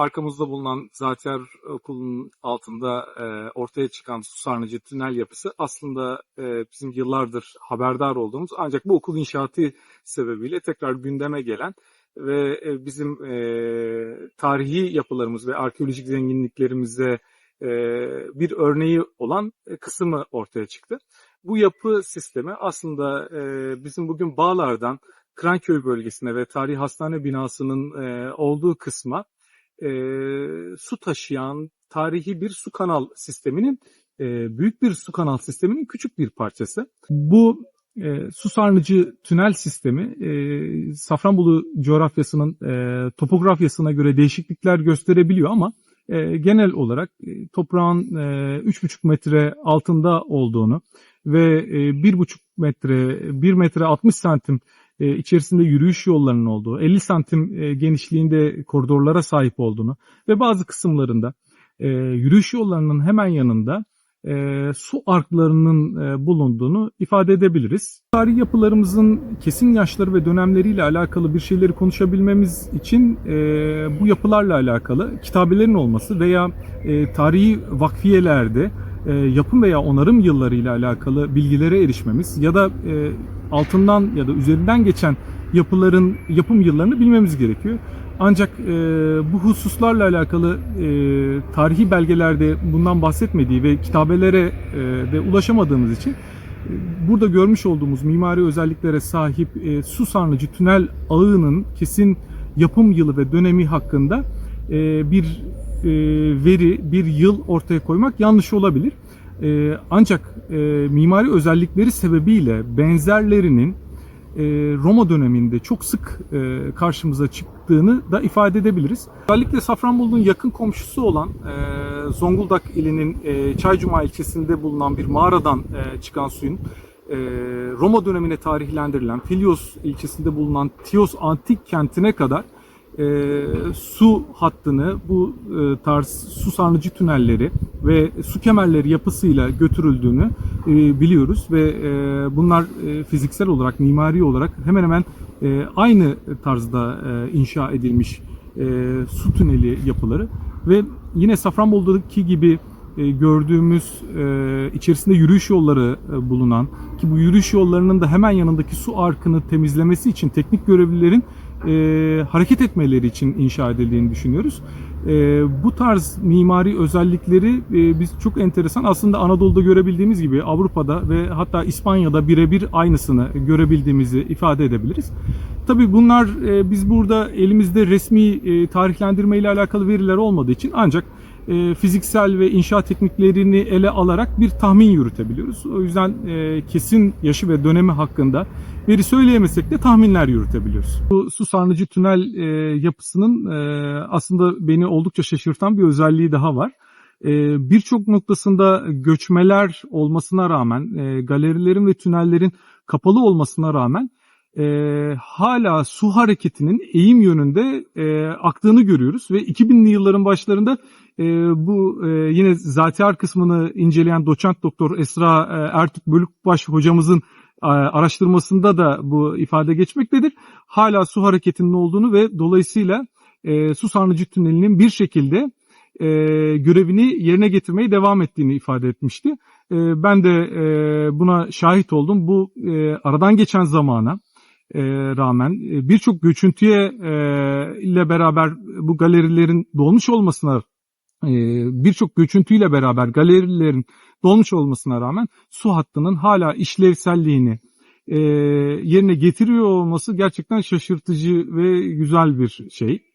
arkamızda bulunan Zater Okulu'nun altında e, ortaya çıkan su sarnıcı tünel yapısı aslında e, bizim yıllardır haberdar olduğumuz ancak bu okul inşaatı sebebiyle tekrar gündeme gelen ve e, bizim e, tarihi yapılarımız ve arkeolojik zenginliklerimize e, bir örneği olan e, kısmı ortaya çıktı. Bu yapı sistemi aslında e, bizim bugün Bağlar'dan Kranköy bölgesine ve tarihi hastane binasının e, olduğu kısma e, su taşıyan tarihi bir su kanal sisteminin e, büyük bir su kanal sisteminin küçük bir parçası. Bu e, su sarnıcı tünel sistemi e, Safranbolu coğrafyasının e, topografyasına göre değişiklikler gösterebiliyor ama e, genel olarak e, toprağın e, 3,5 metre altında olduğunu ve e, 1,5 metre 1 metre 60 santim e, içerisinde yürüyüş yollarının olduğu, 50 santim e, genişliğinde koridorlara sahip olduğunu ve bazı kısımlarında e, yürüyüş yollarının hemen yanında e, su arklarının bulunduğunu ifade edebiliriz. Tarih yapılarımızın kesin yaşları ve dönemleriyle alakalı bir şeyleri konuşabilmemiz için bu yapılarla alakalı kitabelerin olması veya tarihi vakfiyelerde e, yapım veya onarım yıllarıyla alakalı bilgilere erişmemiz ya da e, altından ya da üzerinden geçen yapıların yapım yıllarını bilmemiz gerekiyor. Ancak e, bu hususlarla alakalı e, tarihi belgelerde bundan bahsetmediği ve kitabelere e, de ulaşamadığımız için e, burada görmüş olduğumuz mimari özelliklere sahip e, su sarnıcı tünel ağının kesin yapım yılı ve dönemi hakkında e, bir veri, bir yıl ortaya koymak yanlış olabilir. E, ancak e, mimari özellikleri sebebiyle benzerlerinin e, Roma döneminde çok sık e, karşımıza çıktığını da ifade edebiliriz. Özellikle Safranbolu'nun yakın komşusu olan e, Zonguldak ilinin e, Çaycuma ilçesinde bulunan bir mağaradan e, çıkan suyun e, Roma dönemine tarihlendirilen Filios ilçesinde bulunan Tios antik kentine kadar e, su hattını bu e, tarz su sarnıcı tünelleri ve su kemerleri yapısıyla götürüldüğünü e, biliyoruz ve e, bunlar e, fiziksel olarak mimari olarak hemen hemen e, aynı tarzda e, inşa edilmiş e, su tüneli yapıları ve yine Safranbolu'daki gibi e, gördüğümüz e, içerisinde yürüyüş yolları e, bulunan ki bu yürüyüş yollarının da hemen yanındaki su arkını temizlemesi için teknik görevlilerin e, hareket etmeleri için inşa edildiğini düşünüyoruz. E, bu tarz mimari özellikleri e, biz çok enteresan aslında Anadolu'da görebildiğimiz gibi Avrupa'da ve hatta İspanya'da birebir aynısını görebildiğimizi ifade edebiliriz. Tabii bunlar e, biz burada elimizde resmi e, tarihlendirme ile alakalı veriler olmadığı için ancak e, fiziksel ve inşaat tekniklerini ele alarak bir tahmin yürütebiliyoruz. O yüzden e, kesin yaşı ve dönemi hakkında veri söyleyemesek de tahminler yürütebiliyoruz. Bu su sarnıcı tünel e, yapısının e, aslında beni oldukça şaşırtan bir özelliği daha var. E, Birçok noktasında göçmeler olmasına rağmen, e, galerilerin ve tünellerin kapalı olmasına rağmen e, hala su hareketinin eğim yönünde e, aktığını görüyoruz ve 2000'li yılların başlarında e, bu e, yine Zatiyar kısmını inceleyen doçent doktor Esra e, Ertürk Bölükbaş hocamızın e, araştırmasında da bu ifade geçmektedir. Hala su hareketinin olduğunu ve dolayısıyla e, su sarnıcı tünelinin bir şekilde e, görevini yerine getirmeye devam ettiğini ifade etmişti. E, ben de e, buna şahit oldum. Bu e, aradan geçen zamana e, rağmen e, birçok göçüntüye e, ile beraber bu galerilerin dolmuş olmasına e, birçok göçüntüyle beraber galerilerin dolmuş olmasına rağmen su hattının hala işlevselliğini e, yerine getiriyor olması gerçekten şaşırtıcı ve güzel bir şey.